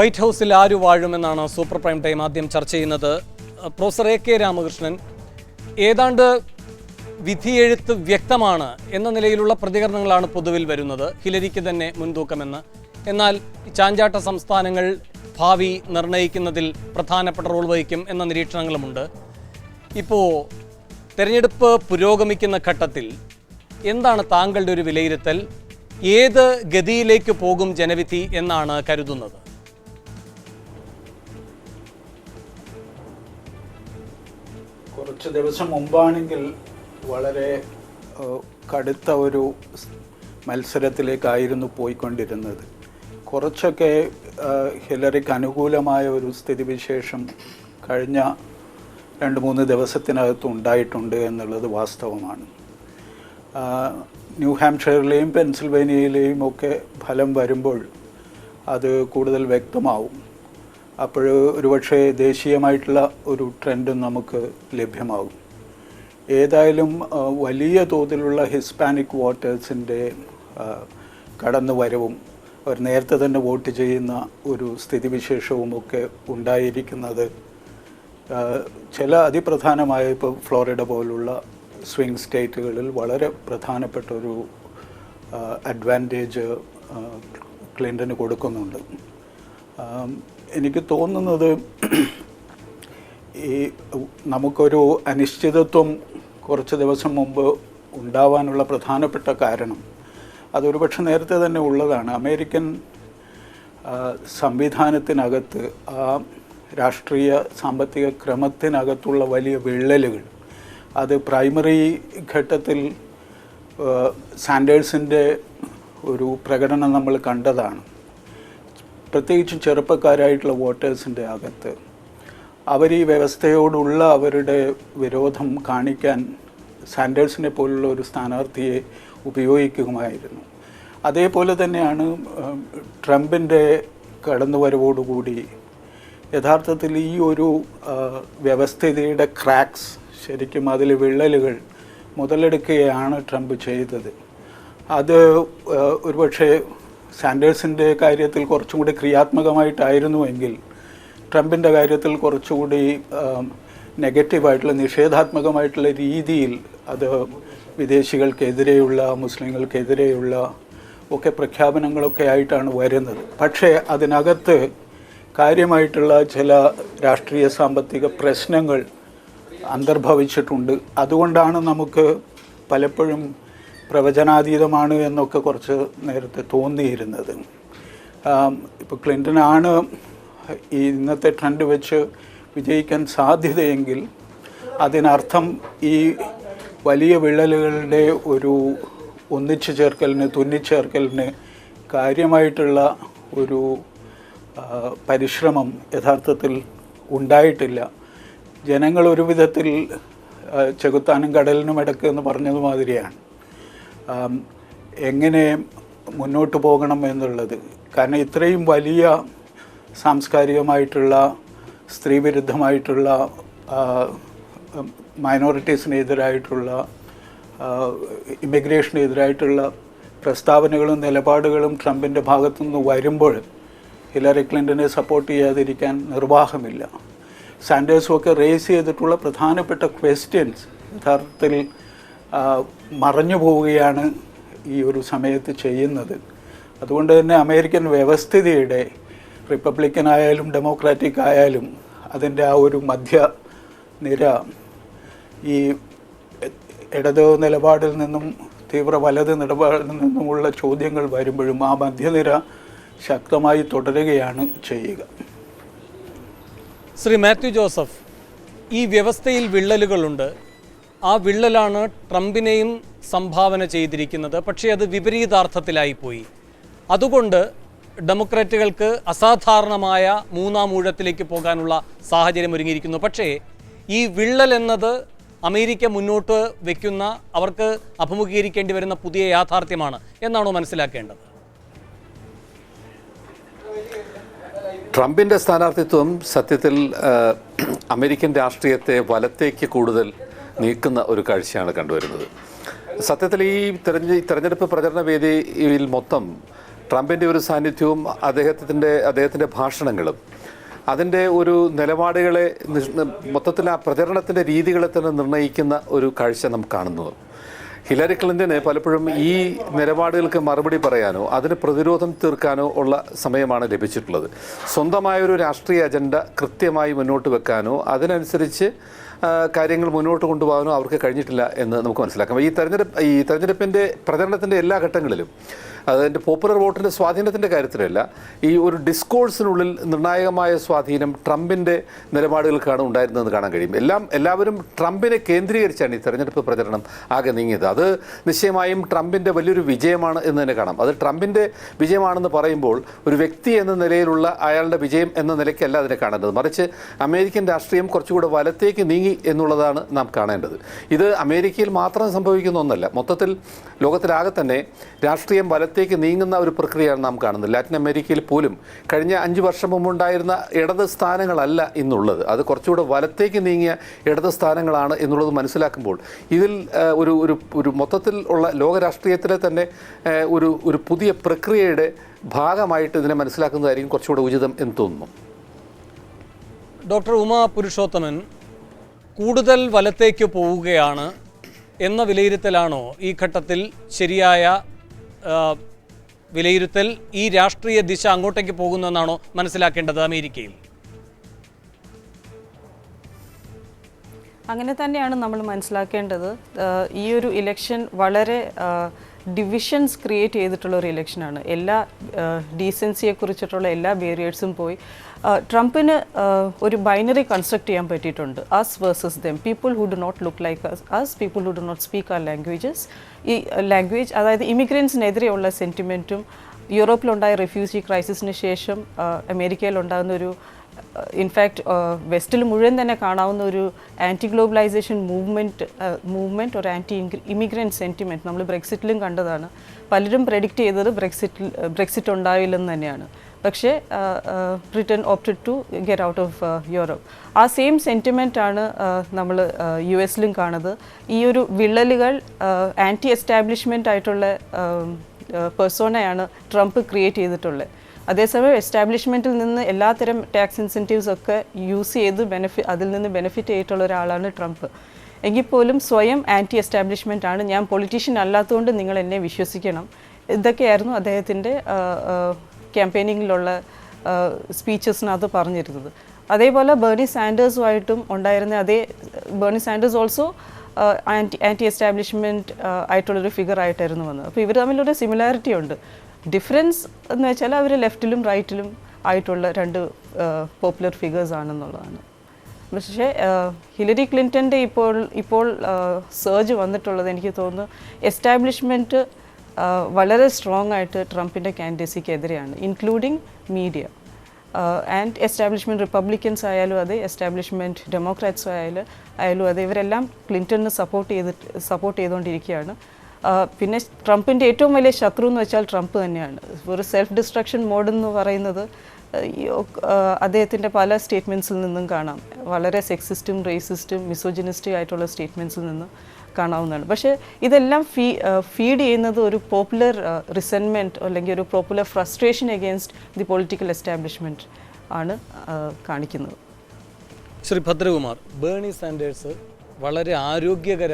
White ഹൗസിൽ ആര് വാഴുമെന്നാണ് super prime time ആദ്യം ചർച്ച ചെയ്യുന്നത്. പ്രൊഫസർ എ കെ രാമകൃഷ്ണൻ ഏതാണ്ട് വിധിയെഴുത്ത് വ്യക്തമാണ് എന്ന നിലയിലുള്ള പ്രതികരണങ്ങളാണ് പൊതുവിൽ വരുന്നത്. ഹിലരിക്ക് തന്നെ മുൻതൂക്കമെന്ന്. എന്നാൽ ചാഞ്ചാട്ട സംസ്ഥാനങ്ങൾ ഭാവി നിർണയിക്കുന്നതിൽ പ്രധാനപ്പെട്ട റോൾ വഹിക്കും എന്ന നിരീക്ഷണങ്ങളുമുണ്ട്. ഇപ്പോൾ തെരഞ്ഞെടുപ്പ് പുരോഗമിക്കുന്ന ഘട്ടത്തിൽ എന്താണ് താങ്കളുടെ ഒരു വിലയിരുത്തൽ? ഏത് ഗതിയിലേക്ക് പോകും ജനവിധി എന്നാണ് കരുതുന്നത്? കുറച്ച് ദിവസം മുമ്പാണെങ്കിൽ വളരെ കടുത്ത ഒരു മത്സരത്തിലേക്കായിരുന്നു പോയിക്കൊണ്ടിരുന്നത്. കുറച്ചൊക്കെ ഹിലറിക്ക് അനുകൂലമായ ഒരു സ്ഥിതിവിശേഷം കഴിഞ്ഞ രണ്ട് മൂന്ന് ദിവസത്തിനകത്ത് ഉണ്ടായിട്ടുണ്ട് എന്നുള്ളത് വാസ്തവമാണ്. ആഹ്, ന്യൂ ഹാംഷയറിലെയും പെൻസിൽവേനിയയിലെയും ഒക്കെ ഫലം വരുമ്പോൾ അത് കൂടുതൽ വ്യക്തമാവും. അപ്പോൾ ഒരുപക്ഷെ ദേശീയമായിട്ടുള്ള ഒരു ട്രെൻഡും നമുക്ക് ലഭ്യമാകും. ഏതായാലും വലിയ തോതിലുള്ള ഹിസ്പാനിക് വോട്ടേഴ്സിന്റെ കടന്നു വരവും അവർ നേരത്തെ തന്നെ വോട്ട് ചെയ്യുന്ന ഒരു സ്ഥിതിവിശേഷവും ഒക്കെ ഉണ്ടായിരിക്കുന്നത് ചില അതിപ്രധാനമായ ഇപ്പോൾ ഫ്ലോറിഡ പോലുള്ള സ്വിംഗ് സ്റ്റേറ്റുകളിൽ വളരെ പ്രധാനപ്പെട്ട ഒരു അഡ്വാന്റേജ് ക്ലിന്റന് കൊടുക്കുന്നുണ്ട്. എനിക്ക് തോന്നുന്നത് ഈ നമുക്കൊരു അനിശ്ചിതത്വം കുറച്ച് ദിവസം മുമ്പ് ഉണ്ടാവാനുള്ള പ്രധാനപ്പെട്ട കാരണം അതൊരു പക്ഷെ നേരത്തെ തന്നെ ഉള്ളതാണ്. അമേരിക്കൻ സംവിധാനത്തിനകത്ത് ആ രാഷ്ട്രീയ സാമ്പത്തിക ക്രമത്തിനകത്തുള്ള വലിയ വിള്ളലുകൾ അത് പ്രൈമറി ഘട്ടത്തിൽ സാൻഡേഴ്സിന്റെ ഒരു പ്രകടനം നമ്മൾ കണ്ടതാണ്. പ്രത്യേകിച്ചും ചെറുപ്പക്കാരായിട്ടുള്ള വോട്ടേഴ്സിന്റെ അകത്ത് അവർ ഈ വ്യവസ്ഥയോടുള്ള അവരുടെ വിരോധം കാണിക്കാൻ സാൻഡേഴ്സിനെ പോലുള്ള ഒരു സ്ഥാനാർത്ഥിയെ ഉപയോഗിക്കുമായിരുന്നു. അതേപോലെ തന്നെയാണ് ട്രംപിന്റെ കടന്നുവരവോടുകൂടി യഥാർത്ഥത്തിൽ ഈ ഒരു വ്യവസ്ഥിതിയുടെ ക്രാക്സ് ശരിക്കും അതിൽ വിള്ളലുകൾ മുതലെടുക്കുകയാണ് ട്രംപ് ചെയ്തത്. അത് ഒരുപക്ഷെ സാൻഡേഴ്സിന്റെ കാര്യത്തിൽ കുറച്ചും കൂടി ക്രിയാത്മകമായിട്ടായിരുന്നുവെങ്കിൽ ട്രംപിന്റെ കാര്യത്തിൽ കുറച്ചുകൂടി നെഗറ്റീവായിട്ടുള്ള നിഷേധാത്മകമായിട്ടുള്ള രീതിയിൽ അത് വിദേശികൾക്കെതിരെയുള്ള മുസ്ലിങ്ങൾക്കെതിരെയുള്ള ഒക്കെ പ്രഖ്യാപനങ്ങളൊക്കെ ആയിട്ടാണ് വരുന്നത്. പക്ഷേ അതിനകത്ത് കാര്യമായിട്ടുള്ള ചില രാഷ്ട്രീയ സാമ്പത്തിക പ്രശ്നങ്ങൾ അന്തർഭവിച്ചിട്ടുണ്ട്. അതുകൊണ്ടാണ് നമുക്ക് പലപ്പോഴും പ്രവചനാതീതമാണ് എന്നൊക്കെ കുറച്ച് നേരത്തെ തോന്നിയിരുന്നത്. ഇപ്പോൾ ക്ലിന്റനാണ് ഈ ഇന്നത്തെ ട്രെൻഡ് വെച്ച് വിജയിക്കാൻ സാധ്യതയെങ്കിൽ അതിനർത്ഥം ഈ വലിയ വിള്ളലുകളുടെ ഒരു ഒന്നിച്ചു ചേർക്കലിന് തുന്നിച്ചേർക്കലിന് കാര്യമായിട്ടുള്ള ഒരു പരിശ്രമം യഥാർത്ഥത്തിൽ ഉണ്ടായിട്ടില്ല. ജനങ്ങൾ ഒരു വിധത്തിൽ ചെകുത്താനും കടലിനും ഇടയ്ക്ക് എന്ന് പറഞ്ഞതുമാതിരിയാണ്. എങ്ങനെ മുന്നോട്ട് പോകണം എന്നുള്ളത്. കാരണം ഇത്രയും വലിയ സാംസ്കാരികമായിട്ടുള്ള സ്ത്രീവിരുദ്ധമായിട്ടുള്ള മൈനോറിറ്റീസിനെതിരായിട്ടുള്ള ഇമിഗ്രേഷനെതിരായിട്ടുള്ള പ്രസ്താവനകളും നിലപാടുകളും ട്രംപിന്റെ ഭാഗത്തുനിന്ന് വരുമ്പോൾ ഹിലറി ക്ലിന്റനെ സപ്പോർട്ട് ചെയ്യാതിരിക്കാൻ നിർവാഹമില്ല. സാൻഡേഴ്സും ഒക്കെ റേസ് ചെയ്തിട്ടുള്ള പ്രധാനപ്പെട്ട ക്വസ്റ്റ്യൻസ് യഥാർത്ഥത്തിൽ മറഞ്ഞു പോവുകയാണ് ഈ ഒരു സമയത്ത് ചെയ്യുന്നത്. അതുകൊണ്ട് തന്നെ അമേരിക്കൻ വ്യവസ്ഥിതിയുടെ റിപ്പബ്ലിക്കൻ ആയാലും ഡെമോക്രാറ്റിക് ആയാലും അതിന്റെ ആ ഒരു മധ്യ നിര ഈ ഇടത് നിലപാടിൽ നിന്നും തീവ്ര വലത് നിലപാടിൽ നിന്നുമുള്ള ചോദ്യങ്ങൾ വരുമ്പോഴും ആ മധ്യനിര ശക്തമായി തുടരുകയാണ് ചെയ്യുക. ശ്രീ മാത്യു ജോസഫ് ഈ വ്യവസ്ഥയിൽ വിള്ളലുകളുണ്ട്. ആ വിള്ളലാണ് ട്രംപിനെയും സംഭാവന ചെയ്തിരിക്കുന്നത്. പക്ഷേ അത് വിപരീതാർത്ഥത്തിലായിപ്പോയി. അതുകൊണ്ട് ഡെമോക്രാറ്റുകൾക്ക് അസാധാരണമായ മൂന്നാം ഊഴത്തിലേക്ക് പോകാനുള്ള സാഹചര്യം ഒരുങ്ങിയിരിക്കുന്നു. പക്ഷേ ഈ വിള്ളൽ എന്നത് അമേരിക്ക മുന്നോട്ട് വയ്ക്കുന്ന അവർക്ക് അഭിമുഖീകരിക്കേണ്ടി വരുന്ന പുതിയ യാഥാർത്ഥ്യമാണ്. എന്നാണോ മനസ്സിലാക്കേണ്ടത്? ട്രംപിന്റെ സ്ഥാനാർത്ഥിത്വം സത്യത്തിൽ അമേരിക്കൻ രാഷ്ട്രീയത്തെ വലത്തേക്ക് കൂടുതൽ നീക്കുന്ന ഒരു കാഴ്ചയാണ് കണ്ടുവരുന്നത്. സത്യത്തിൽ ഈ തെരഞ്ഞെ തെരഞ്ഞെടുപ്പ് പ്രചരണ വേദിയിൽ മൊത്തം ട്രംപിന്റെ ഒരു സാന്നിധ്യവും അദ്ദേഹത്തിന്റെ അദ്ദേഹത്തിന്റെ ഭാഷണങ്ങളും അതിന്റെ ഒരു നിലപാടുകളെ മൊത്തത്തിൽ ആ പ്രചരണത്തിന്റെ രീതികളെ തന്നെ നിർണയിക്കുന്ന ഒരു കാഴ്ച നമുക്ക് കാണുന്നത്. ഹിലരി ക്ലിന്റന് പലപ്പോഴും ഈ നിലപാടുകൾക്ക് മറുപടി പറയാനോ അതിന് പ്രതിരോധം തീർക്കാനോ ഉള്ള സമയമാണ് ലഭിച്ചിട്ടുള്ളത്. സ്വന്തമായൊരു രാഷ്ട്രീയ അജണ്ട കൃത്യമായി മുന്നോട്ട് വെക്കാനോ അതിനനുസരിച്ച് കാര്യങ്ങൾ മുന്നോട്ട് കൊണ്ടുപോകാനോ അവർക്ക് കഴിഞ്ഞിട്ടില്ല എന്ന് നമുക്ക് മനസ്സിലാക്കാം. ഈ തെരഞ്ഞെടുപ്പ് ഈ തെരഞ്ഞെടുപ്പിന്റെ പ്രചരണത്തിന്റെ എല്ലാ ഘട്ടങ്ങളിലും അതിന്റെ പോപ്പുലർ വോട്ടിന്റെ സ്വാധീനത്തിന്റെ കാര്യത്തിലല്ല ഈ ഒരു ഡിസ്കോഴ്സിനുള്ളിൽ നിർണായകമായ സ്വാധീനം ട്രംപിന്റെ നിലപാടുകൾക്കാണ് ഉണ്ടായിരുന്നതെന്ന് കാണാൻ കഴിയും. എല്ലാം എല്ലാവരും ട്രംപിനെ കേന്ദ്രീകരിച്ചാണ് ഈ തെരഞ്ഞെടുപ്പ് പ്രചരണം ആകെ നീങ്ങിയത്. അത് നിശ്ചയമായും ട്രംപിന്റെ വലിയൊരു വിജയമാണ് എന്ന് തന്നെ കാണാം. അത് ട്രംപിന്റെ വിജയമാണെന്ന് പറയുമ്പോൾ ഒരു വ്യക്തി എന്ന നിലയിലുള്ള അയാളുടെ വിജയം എന്ന നിലയ്ക്കല്ല അതിനെ കാണേണ്ടത്. മറിച്ച് അമേരിക്കൻ രാഷ്ട്രീയം കുറച്ചുകൂടെ വലത്തേക്ക് നീങ്ങി എന്നുള്ളതാണ് നാം കാണേണ്ടത്. ഇത് അമേരിക്കയിൽ മാത്രം സംഭവിക്കുന്ന ഒന്നല്ല. മൊത്തത്തിൽ ലോകത്തിലാകെ തന്നെ രാഷ്ട്രീയം വലത്തേക്ക് നീങ്ങുന്ന ഒരു പ്രക്രിയയാണ് നാം കാണുന്നത്. ലാറ്റിൻ അമേരിക്കയിൽ പോലും കഴിഞ്ഞ അഞ്ച് വർഷം മുമ്പുണ്ടായിരുന്ന ഇടത് സ്ഥാനങ്ങളല്ല ഇന്നുള്ളത്. അത് കുറച്ചുകൂടെ വലത്തേക്ക് നീങ്ങിയ ഇടത് സ്ഥാനങ്ങളാണ് എന്നുള്ളത് മനസ്സിലാക്കുമ്പോൾ ഇതിൽ ഒരു ഒരു ഒരു മൊത്തത്തിൽ ഉള്ള ലോകരാഷ്ട്രീയത്തിലെ തന്നെ ഒരു ഒരു പുതിയ പ്രക്രിയയുടെ ഭാഗമായിട്ട് ഇതിനെ മനസ്സിലാക്കുന്നതായിരിക്കും കുറച്ചുകൂടെ ഉചിതം എന്ന് തോന്നുന്നു. ഡോക്ടർ ഉമാ പുരുഷോത്തമൻ കൂടുതൽ വലത്തേക്ക് പോവുകയാണ് എന്ന വിലയിരുത്തലാണോ ഈ ഘട്ടത്തിൽ ശരിയായ വിലയിരുത്തൽ ഈ രാഷ്ട്രീയ ദിശ അങ്ങോട്ടേക്ക് പോകുന്നെന്നാണോ മനസ്സിലാക്കേണ്ടത് അമേരിക്കയിൽ? അങ്ങനെ തന്നെയാണ് നമ്മൾ മനസ്സിലാക്കേണ്ടത്. ഈ ഒരു ഇലക്ഷൻ വളരെ ഡിവിഷൻസ് ക്രിയേറ്റ് ചെയ്തിട്ടുള്ള ഒരു ഇലക്ഷനാണ് എല്ലാ ഡീസൻസിയെ കുറിച്ചിട്ടുള്ള എല്ലാ ബേരിയേഴ്സും പോയി. ട്രംപിന് ഒരു ബൈനറി കൺസ്ട്രക്ട് ചെയ്യാൻ പറ്റിയിട്ടുണ്ട്. Us versus them people who do not look like us people who do not speak our languages ഈ ലാംഗ്വേജ് അതായത് ഇമിഗ്രൻസിനെതിരെയുള്ള സെന്റിമെന്റും യൂറോപ്പിലുണ്ടായ റെഫ്യൂജി ക്രൈസിസിന് ശേഷം അമേരിക്കയിലുണ്ടാകുന്ന ഒരു ഇൻഫാക്ട് വെസ്റ്റിൽ മുഴുവൻ തന്നെ കാണാവുന്ന ഒരു ആന്റി ഗ്ലോബലൈസേഷൻ മൂവ്മെന്റ് മൂവ്മെന്റ് ഒരു ആന്റി ഇമിഗ്രന്റ് സെന്റിമെന്റ് നമ്മൾ ബ്രെക്സിറ്റിലും കണ്ടതാണ്. പലരും പ്രെഡിക്റ്റ് ചെയ്തത് ബ്രെക്സിറ്റിൽ ബ്രെക്സിറ്റ് ഉണ്ടാവില്ലെന്ന് തന്നെയാണ്. പക്ഷേ Britain opted to get out of Europe ആ സെയിം സെന്റിമെന്റാണ് നമ്മൾ യു എസിലും കാണുന്നത്. ഈ ഒരു വിള്ളലുകൾ ആന്റി എസ്റ്റാബ്ലിഷ്മെന്റ് ആയിട്ടുള്ള പെർസോണയാണ് ട്രംപ് ക്രിയേറ്റ് ചെയ്തിട്ടുള്ളത്. അതേസമയം എസ്റ്റാബ്ലിഷ്മെന്റിൽ നിന്ന് എല്ലാത്തരം ടാക്സ് ഇൻസെന്റീവ്സ് ഒക്കെ യൂസ് ചെയ്ത് ബെനിഫിറ്റ് അതിൽ നിന്ന് ബെനിഫിറ്റ് ചെയ്തിട്ടുള്ള ഒരാളാണ് ട്രംപ് എങ്കിൽ പോലും സ്വയം ആന്റി എസ്റ്റാബ്ലിഷ്മെന്റ് ആണ്. ഞാൻ പൊളിറ്റീഷ്യൻ അല്ലാത്തതുകൊണ്ട് നിങ്ങൾ എന്നെ വിശ്വസിക്കണം. ഇതൊക്കെയായിരുന്നു അദ്ദേഹത്തിന്റെ ക്യാമ്പയിനിങ്ങിലുള്ള സ്പീച്ചസിനകത്ത് പറഞ്ഞിരുന്നത്. അതേപോലെ ബേണി സാൻഡേഴ്സുമായിട്ടും ഉണ്ടായിരുന്ന അതേ Bernie Sanders also anti anti establishment ആയിട്ടുള്ളൊരു ഫിഗർ ആയിട്ടായിരുന്നു വന്നത്. അപ്പോൾ ഇവർ തമ്മിലൊരു സിമിലാരിറ്റി ഉണ്ട്. ഡിഫറൻസ് എന്ന് വെച്ചാൽ അവർ ലെഫ്റ്റിലും റൈറ്റിലും ആയിട്ടുള്ള രണ്ട് പോപ്പുലർ ഫിഗേഴ്സ് ആണെന്നുള്ളതാണ്. പക്ഷേ ഹിലരി ക്ലിന്റന്റെ ഇപ്പോൾ ഇപ്പോൾ സർജ് വന്നിട്ടുള്ളത് എനിക്ക് തോന്നുന്നു എസ്റ്റാബ്ലിഷ്മെന്റ് വളരെ സ്ട്രോങ് ആയിട്ട് ട്രംപിന്റെ ക്യാൻഡിഡേസിക്ക് എതിരെയാണ് including media and establishment Republicans ആയാലും അതെ എസ്റ്റാബ്ലിഷ്മെന്റ് ഡെമോക്രാറ്റ്സ് ആയാലും ആയാലും അതെ ഇവരെല്ലാം ക്ലിന്റണിന് സപ്പോർട്ട് ചെയ്തിട്ട് സപ്പോർട്ട് ചെയ്തുകൊണ്ടിരിക്കുകയാണ്. പിന്നെ ട്രംപിന്റെ ഏറ്റവും വലിയ ശത്രു എന്ന് വെച്ചാൽ ട്രംപ് തന്നെയാണ്. ഒരു സെൽഫ് ഡിസ്ട്രക്ഷൻ മോഡ് എന്ന് പറയുന്നത് അദ്ദേഹത്തിന്റെ പല സ്റ്റേറ്റ്മെന്റ്സിൽ നിന്നും കാണാം. വളരെ സെക്സിസ്റ്റും റേസിസ്റ്റും മിസോജിനിസ്റ്റും ആയിട്ടുള്ള സ്റ്റേറ്റ്മെന്റ്സിൽ നിന്ന്. കാണാവുന്നതാണ്. പക്ഷേ ഇതെല്ലാം ഫീ ഫീഡ് ചെയ്യുന്നത് ഒരു പോപ്പുലർ റിസെൻമെന്റ് അല്ലെങ്കിൽ ഒരു popular frustration against the political establishment ആണ് കാണിക്കുന്നത്. ശ്രീ ഭദ്രകുമാർ ബേണി സാൻഡേഴ്സ് വളരെ ആരോഗ്യകര